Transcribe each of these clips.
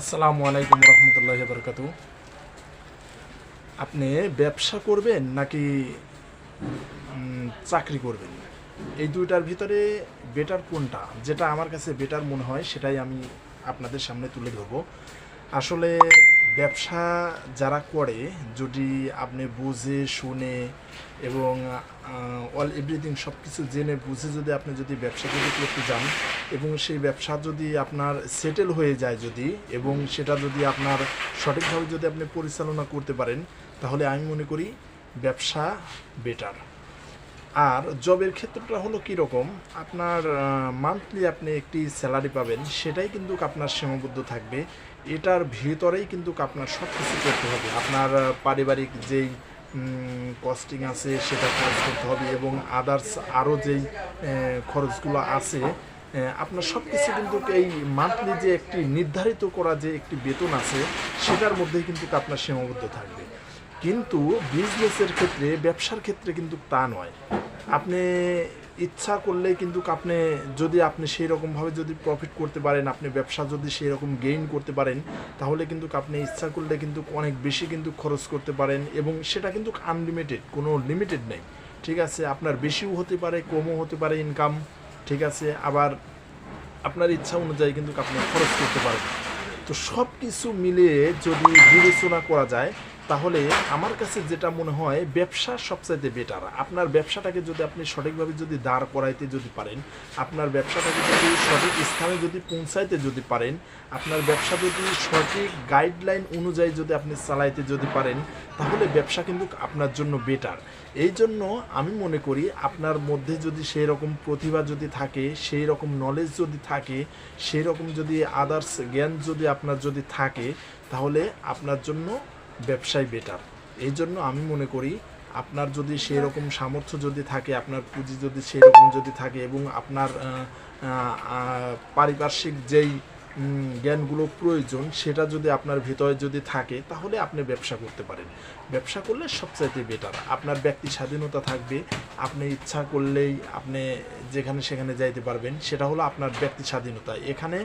আসসালামু আলাইকুম রহমতুল্লাহ বরকাত। আপনি ব্যবসা করবেন নাকি চাকরি করবেন? এই দুইটার ভিতরে বেটার কোনটা? যেটা আমার কাছে বেটার মনে হয়, সেটাই আমি আপনাদের সামনে তুলে ধরবো। আসলে ব্যবসা যারা করে, যদি আপনি বুঝে, শুনে এবং অল এভরিথিং সব কিছু জেনে, বুঝে যদি আপনি যদি ব্যবসা যদি করতে যান এবং সেই ব্যবসা যদি আপনার সেটেল হয়ে যায় যদি এবং সেটা যদি আপনার সঠিকভাবে যদি আপনি পরিচালনা করতে পারেন, তাহলে আমি মনে করি ব্যবসা বেটার আর জবের ক্ষেত্রটা হলো কীরকম? আপনার মান্থলি আপনি একটি স্যালারি পাবেন, সেটাই কিন্তু আপনার সীমাবদ্ধ থাকবে। এটার ভিতরেই কিন্তু আপনার সব কিছু করতে হবে। আপনার পারিবারিক যেই কস্টিং আছে, সেটা খরচ করতে হবে এবং আদার্স আরও যেই খরচগুলো আছে আপনার সব কিছু কিন্তু এই মান্থলি যে একটি নির্ধারিত করা যে একটি বেতন আছে, সেটার মধ্যেই কিন্তু আপনার সীমাবদ্ধ থাকবে। কিন্তু বিজনেসের ক্ষেত্রে, ব্যবসার ক্ষেত্রে কিন্তু তা নয়। আপনি ইচ্ছা করলে কিন্তু আপনি যদি আপনি সেই রকমভাবে যদি প্রফিট করতে পারেন, আপনি ব্যবসা যদি সেই রকম গেইন করতে পারেন, তাহলে কিন্তু আপনি ইচ্ছা করলে কিন্তু অনেক বেশি কিন্তু খরচ করতে পারেন এবং সেটা কিন্তু আনলিমিটেড কোনো লিমিটেড নেই। ঠিক আছে, আপনার বেশিও হতে পারে, কমও হতে পারে ইনকাম ঠিক আছে, আবার আপনার ইচ্ছা অনুযায়ী কিন্তু আপনি খরচ করতে পারেন। তো সব কিছু মিলিয়ে যদি বিবেচনা করা যায় তাহলে আমার কাছে যেটা মনে হয়, ব্যবসা সবচাইতে বেটার আপনার ব্যবসাটাকে যদি আপনি সঠিকভাবে যদি দাঁড় করাইতে যদি পারেন, আপনার ব্যবসাটাকে যদি সঠিক স্থানে যদি পৌঁছাইতে যদি পারেন, আপনার ব্যবসা যদি সঠিক গাইডলাইন অনুযায়ী যদি আপনি চালাইতে যদি পারেন, তাহলে ব্যবসা কিন্তু আপনার জন্য বেটার এই জন্য আমি মনে করি, আপনার মধ্যে যদি সেই রকম প্রতিভা যদি থাকে সেই রকম নলেজ যদি থাকে সেই রকম যদি আদার্স জ্ঞান যদি আপনার যদি থাকে, তাহলে আপনার জন্য ব্যবসায় বেটার এই জন্য আমি মনে করি আপনার যদি সেই রকম সামর্থ্য যদি থাকে, আপনার পুঁজি যদি সেই রকম যদি থাকে এবং আপনার পারিপার্শ্বিক যেই জ্ঞানগুলো প্রয়োজন সেটা যদি আপনার ভিতরে যদি থাকে তাহলে আপনি ব্যবসা করতে পারেন। ব্যবসা করলে সবচাইতে বেটার আপনার ব্যক্তি স্বাধীনতা থাকবে, আপনি ইচ্ছা করলেই আপনি যেখানে সেখানে যাইতে পারবেন, সেটা হলো আপনার ব্যক্তি স্বাধীনতা। এখানে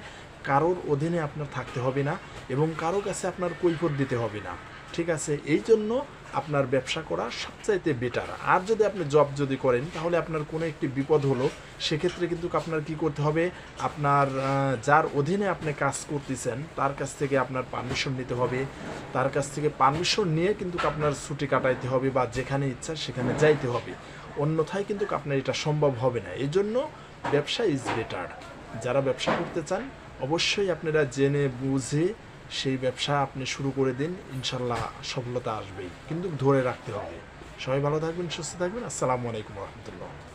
কারোর অধীনে আপনার থাকতে হবে না এবং কারও কাছে আপনার কৈফত দিতে হবে না। ঠিক আছে, এই জন্য আপনার ব্যবসা করা সবচাইতে বেটার আর যদি আপনি জব যদি করেন, তাহলে আপনার কোনো একটি বিপদ হলো, সেক্ষেত্রে কিন্তু আপনার কি করতে হবে? আপনার যার অধীনে আপনি কাজ করতেছেন, তার কাছ থেকে আপনার পারমিশন নিতে হবে। তার কাছ থেকে পারমিশন নিয়ে কিন্তু আপনার ছুটি কাটাইতে হবে বা যেখানে ইচ্ছা সেখানে যাইতে হবে। অন্যথায় কিন্তু আপনার এটা সম্ভব হবে না। এই জন্য ব্যবসা ইজ বেটার যারা ব্যবসা করতে চান, অবশ্যই আপনারা জেনে, বুঝে সেই ব্যবসা আপনি শুরু করে দিন, ইনশাল্লাহ সফলতা আসবেই। কিন্তু ধরে রাখতে হবে। সবাই ভালো থাকবেন, সুস্থ থাকবেন। আসসালামু আলাইকুম রহমতুল্লাহ।